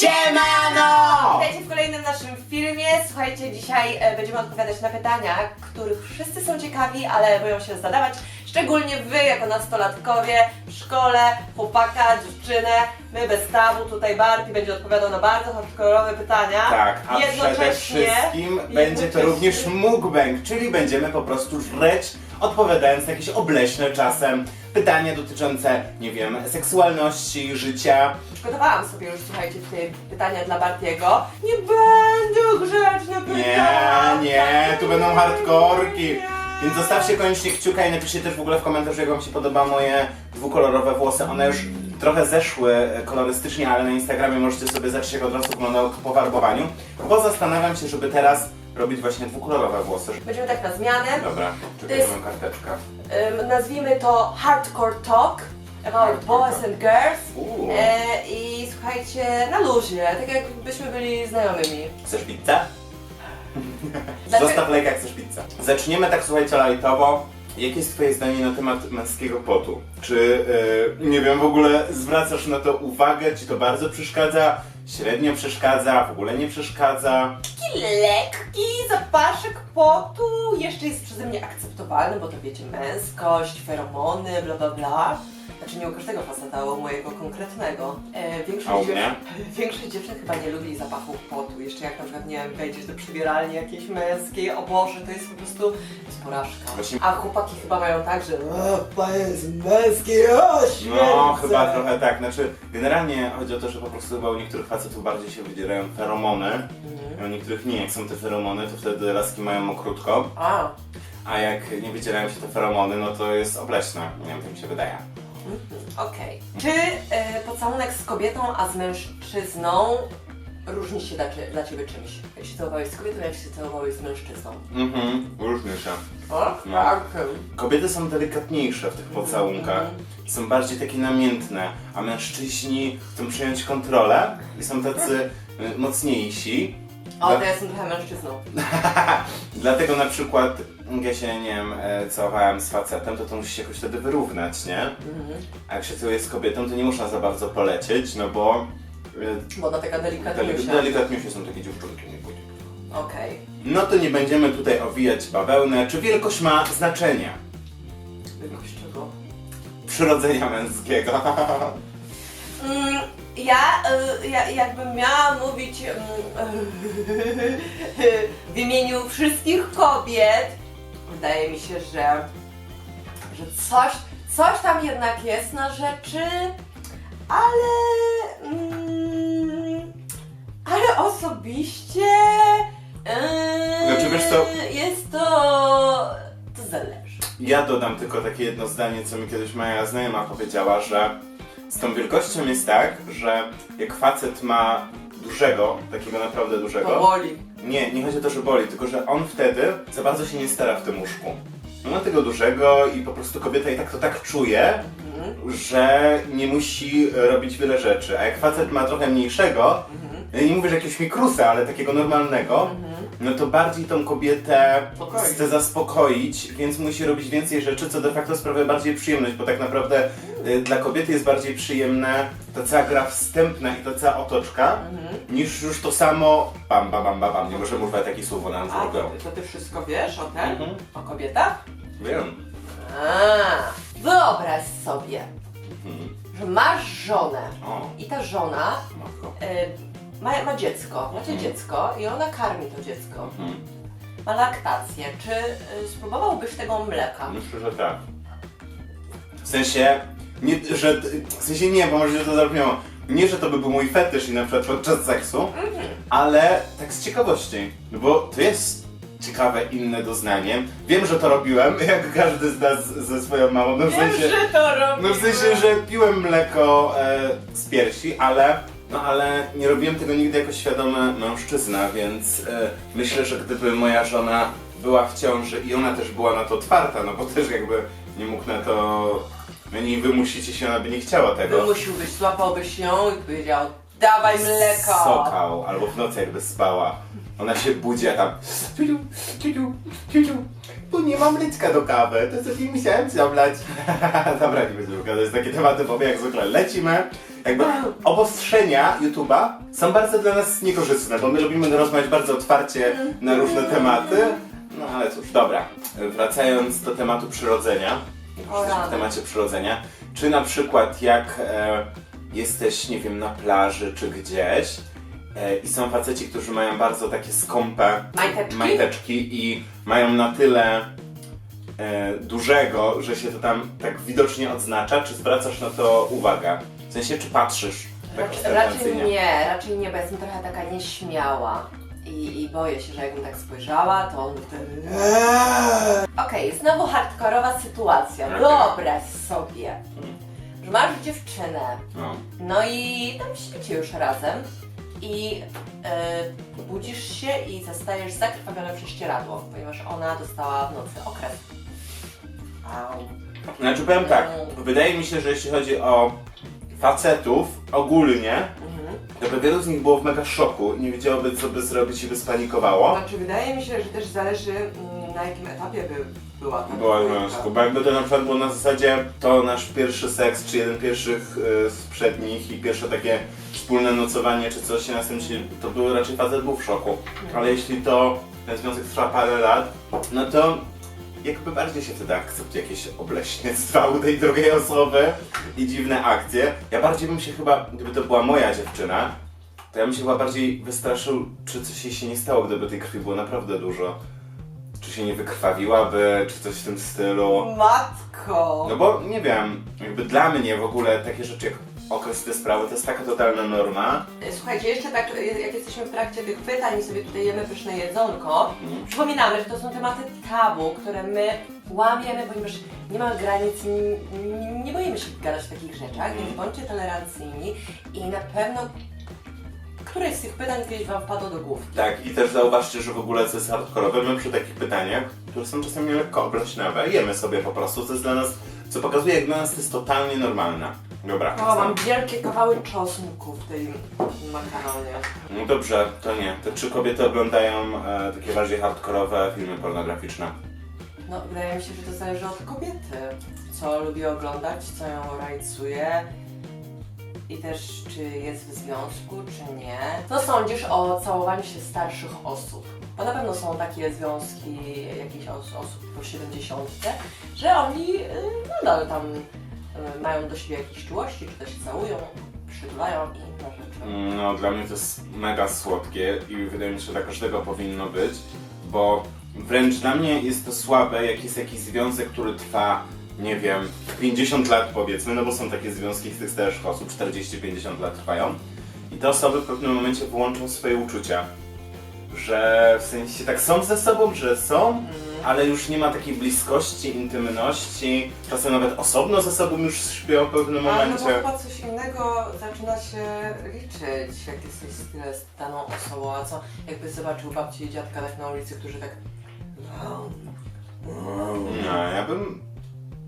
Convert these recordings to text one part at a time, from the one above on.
Siemano! Witajcie w kolejnym naszym filmie. Słuchajcie, dzisiaj e, będziemy odpowiadać na pytania, których wszyscy są ciekawi, ale boją się zadawać. Szczególnie wy, jako nastolatkowie w szkole, chłopaka, dziewczynę. My bez tabu, tutaj Barty będzie odpowiadał na bardzo hardkorowe pytania. Tak, a przede wszystkim będzie to jednocześnie- również mukbang, czyli będziemy po prostu żreć, odpowiadając na jakieś obleśne czasem pytania dotyczące, nie wiem, seksualności, życia. Przygotowałam sobie już, słuchajcie, tutaj pytania dla Bartiego. Nie będą grzeczne pytania. Nie, nie, tu będą hardkorki. Nie. Więc zostawcie koniecznie kciuka i napiszcie też w ogóle w komentarzu, jak wam się podoba moje dwukolorowe włosy. One już trochę zeszły kolorystycznie, ale na Instagramie możecie sobie zobaczyć, jak od razu wyglądały po farbowaniu. Bo zastanawiam się, żeby teraz robić właśnie dwukolorowe włosy. Będziemy tak na zmianę. Dobra, czekaj, jest- mam karteczka. Ym, nazwijmy to Hardcore Talk about boys and girls. Uuu. E, I słuchajcie, na luzie, tak jakbyśmy byli znajomymi. Chcesz pizzę? Dlaczego- Zostaw lajka, jak chcesz pizzę. Zaczniemy tak, słuchajcie, lajtowo. Jakie jest twoje zdanie na temat męskiego potu? Czy, yy, nie wiem, w ogóle zwracasz na to uwagę? Ci to bardzo przeszkadza? Średnio przeszkadza? W ogóle nie przeszkadza? Taki lekki zapaszek potu jeszcze jest przeze mnie akceptowalny, bo to wiecie, męskość, feromony, bla bla bla. Znaczy nie u każdego faceta, u mojego konkretnego. E, A u większość, mnie? większość dziewczyn chyba nie lubi zapachu potu. Jeszcze jak na przykład, nie wiem, wejdziesz do przybieralni jakiejś męskiej, o Boże, to jest po prostu jest porażka. Właśnie- A chłopaki chyba mają tak, że o, to jest męski, o, No, chyba trochę tak. Znaczy, generalnie chodzi o to, że po prostu chyba u niektórych facetów bardziej się wydzierają feromony, Mhm. a u niektórych nie. Jak są te feromony, to wtedy laski mają krótko, A, a jak nie wydzierają się te feromony, no to jest obleśne. Nie wiem, to mi się wydaje. Okej. Czy e, pocałunek z kobietą, a z mężczyzną różni się dla, cie- dla Ciebie czymś? Jak się całowałeś z kobietą, jak się całowałeś z mężczyzną? Mhm, różnie się. O, No. tak. Kobiety są delikatniejsze w tych pocałunkach, są bardziej takie namiętne, a mężczyźni chcą przejąć kontrolę i są tacy y, mocniejsi. O, to ja jestem trochę mężczyzną. Dlatego na przykład, jak ja się, nie wiem, e, całowałem z facetem, to to musi się jakoś wtedy wyrównać, nie? Mhm. A jak się całuje z kobietą, to nie można za bardzo polecieć, no bo y, Bo ona taka delik- delikatniejsza. delikatniejsze są takie dziewczynki. nie pójdzie. Okej. No to nie będziemy tutaj owijać bawełnę. Czy wielkość ma znaczenie? Wielkość czego? Przyrodzenia męskiego. Mm, ja, y, ja jakbym miała mówić mm, w imieniu wszystkich kobiet, wydaje mi się, że, że coś, coś tam jednak jest na rzeczy, ale, mm, ale osobiście yy, Znaczy, wiesz co? jest to, to zależy. Ja dodam tylko takie jedno zdanie, co mi kiedyś moja znajoma powiedziała, że z tą wielkością jest tak, że jak facet ma dużego, takiego naprawdę dużego, Powoli. nie, nie chodzi o to, że boli, tylko że on wtedy za bardzo się nie stara w tym łóżku. On ma tego dużego i po prostu kobieta i tak to tak czuje, Mhm. że nie musi e, robić wiele rzeczy. A jak facet ma trochę mniejszego, Mhm. ja nie mówię, że jakiegoś mikrusa, ale takiego normalnego, no to bardziej tą kobietę Spokojnie. chce zaspokoić, więc musi robić więcej rzeczy, co de facto sprawia bardziej przyjemność, bo tak naprawdę y, dla kobiety jest bardziej przyjemne ta cała gra wstępna i ta cała otoczka, Mhm. niż już to samo bam, bam, bam, bam, bam. Nie możemy używać takich słów, bo nam A, to, zrobią. to ty wszystko wiesz o tym? Mhm. O kobietach? Wiem. A, wyobraź sobie, Mhm. że masz żonę O, i ta żona matko. y, ma, ma dziecko, macie Mhm. dziecko i ona karmi to dziecko. Mhm. Ma laktację. Czy y, spróbowałbyś tego mleka? Myślę, że tak. W sensie, nie, że, w sensie nie, bo może się to zabrzmiało. Nie, że to by był mój fetysz i na przykład podczas seksu, Mhm. ale tak z ciekawości. No bo to jest ciekawe, inne doznanie. Wiem, że to robiłem, jak każdy z nas ze swoją mamą. No w sensie, to robię. no w sensie że piłem mleko e, z piersi, ale, no ale nie robiłem tego nigdy jako świadomy mężczyzna, więc e, myślę, że gdyby moja żona była w ciąży i ona też była na to otwarta, no bo też jakby nie mógł na to, no nie wymusicie się, ona by nie chciała tego. Wymusiłbyś, złapałbyś ją i powiedział dawaj mleko. Sokał, albo w nocy jakby spała. Ona się budzi, a tam ciuciu, ciuciu, ciuciu, tu nie mam mleczka do kawy, to sobie musiałem zablać. Dobra, nie będziemy gadać, takie tematy, bo my jak zwykle lecimy. Jakby obostrzenia YouTube'a są bardzo dla nas niekorzystne, bo my lubimy rozmawiać bardzo otwarcie na różne tematy. No ale cóż, dobra. Wracając do tematu przyrodzenia, jak już O jesteśmy w temacie przyrodzenia, czy na przykład jak e, jesteś, nie wiem, na plaży czy gdzieś e, i są faceci, którzy mają bardzo takie skąpe Majteczki? majteczki i mają na tyle e, dużego, że się to tam tak widocznie odznacza, czy zwracasz na to uwagę? W sensie, czy patrzysz tak Raczej, raczej nie, raczej nie, bo jestem trochę taka nieśmiała. I, I boję się, że jakbym tak spojrzała, to on wtedy... Okej, znowu hardkorowa sytuacja. Okej. Wyobraź sobie, że masz dziewczynę, No. no i tam śpicie już razem i e, budzisz się i zostajesz zakrwawione prześcieradło, ponieważ ona dostała w nocy okres. Au. Znaczy powiem tak, wydaje mi się, że jeśli chodzi o facetów ogólnie, Mhm. to by wielu z nich było w mega szoku i nie wiedziałoby co by zrobić i by spanikowało. Znaczy, wydaje mi się, że też zależy mm, na jakim etapie by była ta Była w dwójka. związku, bo jakby to na przykład było na zasadzie to nasz pierwszy seks, czy jeden pierwszych y, z przednich i pierwsze takie wspólne nocowanie, czy coś, i następnie to był raczej facet był w szoku. Ale jeśli to ten związek trwa parę lat, no to jakby bardziej się wtedy akceptuje jakieś obleśniectwa u tej drugiej osoby i dziwne akcje. Ja bardziej bym się chyba, gdyby to była moja dziewczyna, to ja bym się chyba bardziej wystraszył, czy coś jej się nie stało, gdyby tej krwi było naprawdę dużo. Czy się nie wykrwawiłaby, czy coś w tym stylu. Matko! No bo nie wiem, jakby dla mnie w ogóle takie rzeczy jak okres te sprawy to jest taka totalna norma. Słuchajcie, jeszcze tak, jak jesteśmy w trakcie tych pytań i sobie tutaj jemy pyszne jedzonko, Mhm. przypominamy, że to są tematy tabu, które my łamiemy, ponieważ nie ma granic, nie, boimy się gadać o takich rzeczach, więc bądźcie tolerancyjni i na pewno któreś z tych pytań kiedyś Wam wpadło do głów. Tak, i też zauważcie, że w ogóle co jest hardkorowe, my przy takich pytaniach, które są czasami lekko obleśnawe, jemy sobie po prostu, co jest dla nas, co pokazuje jak dla nas to jest totalnie normalne. Dobra, O, mam wielkie kawały czosnku w tej makaronie. no dobrze, to nie. Te trzy kobiety oglądają e, takie bardziej hardkorowe filmy pornograficzne. No, wydaje mi się, że to zależy od kobiety. Co lubi oglądać, co ją rajcuje i też czy jest w związku, czy nie. Co sądzisz o całowaniu się starszych osób? Bo na pewno są takie związki jakichś os osób po 70, że oni y, nadal tam mają do siebie jakieś czułości, czy też całują, przytulają i inne rzeczy. No, dla mnie to jest mega słodkie i wydaje mi się, że dla każdego powinno być, bo wręcz dla mnie jest to słabe, jak jest jakiś związek, który trwa, nie wiem, 50 lat powiedzmy, no bo są takie związki z tych starszych osób, 40-50 lat trwają i te osoby w pewnym momencie wyłączą swoje uczucia, że w sensie tak są ze sobą, że są, ale już nie ma takiej bliskości, intymności, czasem nawet osobno ze sobą już śpią w pewnym Ale no momencie. chyba coś innego zaczyna się liczyć, jak jesteś z tyle z daną osobą, a co jakbyś zobaczył babci i dziadka tak na ulicy, którzy tak... No, ja bym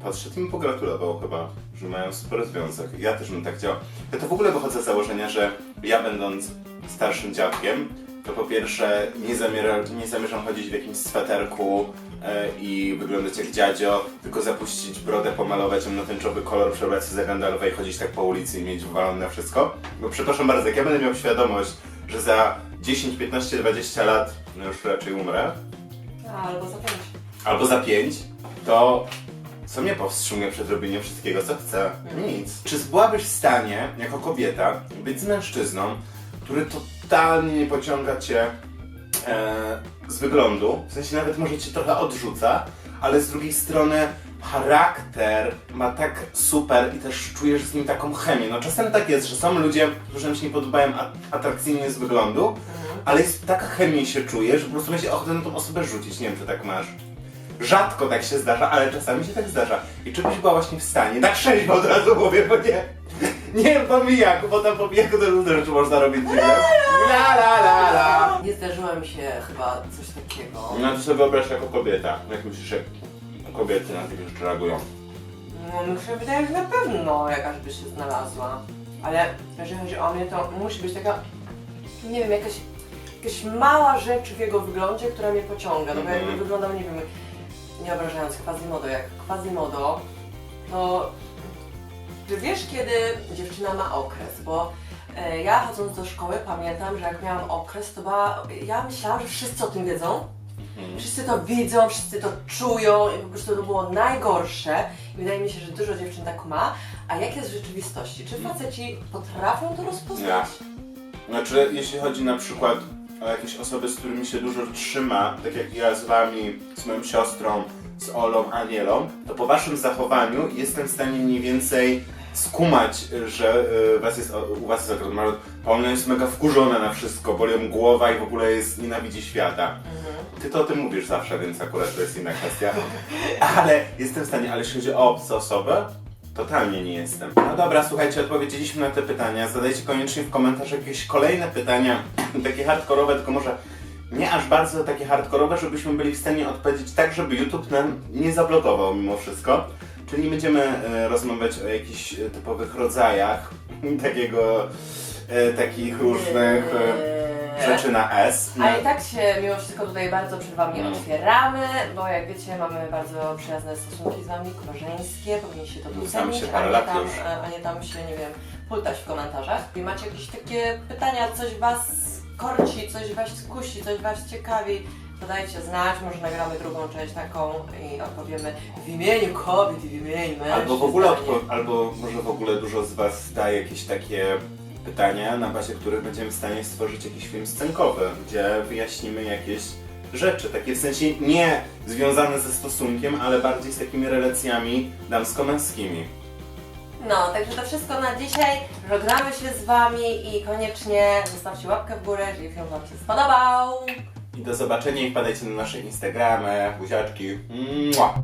podszedł im pogratulował chyba, że mają super związek. Ja też bym tak działał. Ja to w ogóle wychodzę z założenia, że ja będąc starszym dziadkiem, to po pierwsze nie, zamiera, nie zamierzam chodzić w jakimś sweterku e, i wyglądać jak dziadzio, tylko zapuścić brodę, pomalować ją na tęczowy kolor, przebrać się za Gandalfa i chodzić tak po ulicy i mieć wywalone na wszystko. Bo przepraszam bardzo, jak ja będę miał świadomość, że za 10, 15, 20 lat no już raczej umrę, Albo za pięć. albo za pięć, to co mnie powstrzymuje przed robieniem wszystkiego, co chcę? Nic. Czy byłabyś w stanie, jako kobieta, być z mężczyzną, który totalnie nie pociąga cię e, z wyglądu, w sensie nawet może cię trochę odrzuca, ale z drugiej strony charakter ma tak super i też czujesz z nim taką chemię. No czasem tak jest, że są ludzie, którzy nam się nie podobają atrakcyjnie z wyglądu, ale jest taka chemia się czuje, że po prostu będzie ochotę na tą osobę rzucić. Nie wiem, czy tak masz. Rzadko tak się zdarza, ale czasami się tak zdarza. I czy byś była właśnie w stanie, tak trzeźwo od razu mówię, bo nie, nie po mijaku, bo tam po mijaku to różne rzeczy można robić. La la la la. Nie zdarzyło mi się chyba coś takiego. No to sobie wyobraź jako kobieta. Jak myślisz, jak kobiety na takie rzeczy reagują? No mi się wydaje, że na pewno jakaś by się znalazła. Ale jeżeli chodzi o mnie, to musi być taka, nie wiem, jakaś, jakaś mała rzecz w jego wyglądzie, która mnie pociąga. No bo jakby Mhm. wyglądał, nie wiem, nie obrażając Quasimodo, jak Quasimodo, to Czy wiesz, kiedy dziewczyna ma okres? Bo e, ja chodząc do szkoły pamiętam, że jak miałam okres, to była, ja myślałam, że wszyscy o tym wiedzą. Wszyscy to widzą, wszyscy to czują i po prostu to było najgorsze. I wydaje mi się, że dużo dziewczyn tak ma. A jak jest w rzeczywistości? Czy faceci potrafią to rozpoznać? Znaczy, jeśli chodzi na przykład o jakieś osoby, z którymi się dużo trzyma, tak jak ja z wami, z moją siostrą, z Olą, Anielą, to po waszym zachowaniu jestem w stanie mniej więcej skumać, że y, was jest, u was jest akurat Marot, Paulina jest mega wkurzona na wszystko, boli ją głowa i w ogóle jest, nienawidzi świata. Ty to o tym mówisz zawsze, więc akurat to jest inna kwestia. Ale jestem w stanie, ale jeśli chodzi o obce osoby, totalnie nie jestem. No dobra, słuchajcie, odpowiedzieliśmy na te pytania. Zadajcie koniecznie w komentarzach jakieś kolejne pytania, takie hardkorowe, tylko może nie aż bardzo takie hardkorowe, żebyśmy byli w stanie odpowiedzieć tak, żeby YouTube nam nie zablokował mimo wszystko. Czyli nie będziemy e, rozmawiać o jakichś e, typowych rodzajach takiego, e, takich różnych rzeczy na S. No. A i tak się mimo wszystko tutaj bardzo przed Wami No. otwieramy, bo jak wiecie mamy bardzo przyjazne stosunki z Wami, koleżeńskie, powinniście to Znamy docenić, się parę a, nie tam, już. a nie tam się, nie wiem, pultać w komentarzach. I macie jakieś takie pytania, coś Was korci, coś Was kusi, coś Was ciekawi, dajcie znać, może nagramy drugą część taką i odpowiemy w imieniu kobiet i w imieniu mężczyzn. Albo w ogóle, odpo- albo może w ogóle dużo z Was da jakieś takie pytania, na bazie których będziemy w stanie stworzyć jakiś film scenkowy, gdzie wyjaśnimy jakieś rzeczy, takie w sensie nie związane ze stosunkiem, ale bardziej z takimi relacjami damsko-męskimi. No, także to wszystko na dzisiaj. Żegnamy się z Wami i koniecznie zostawcie łapkę w górę, jeżeli film Wam się spodobał. I do zobaczenia i wpadajcie na nasze Instagramy, buziaczki. Mua!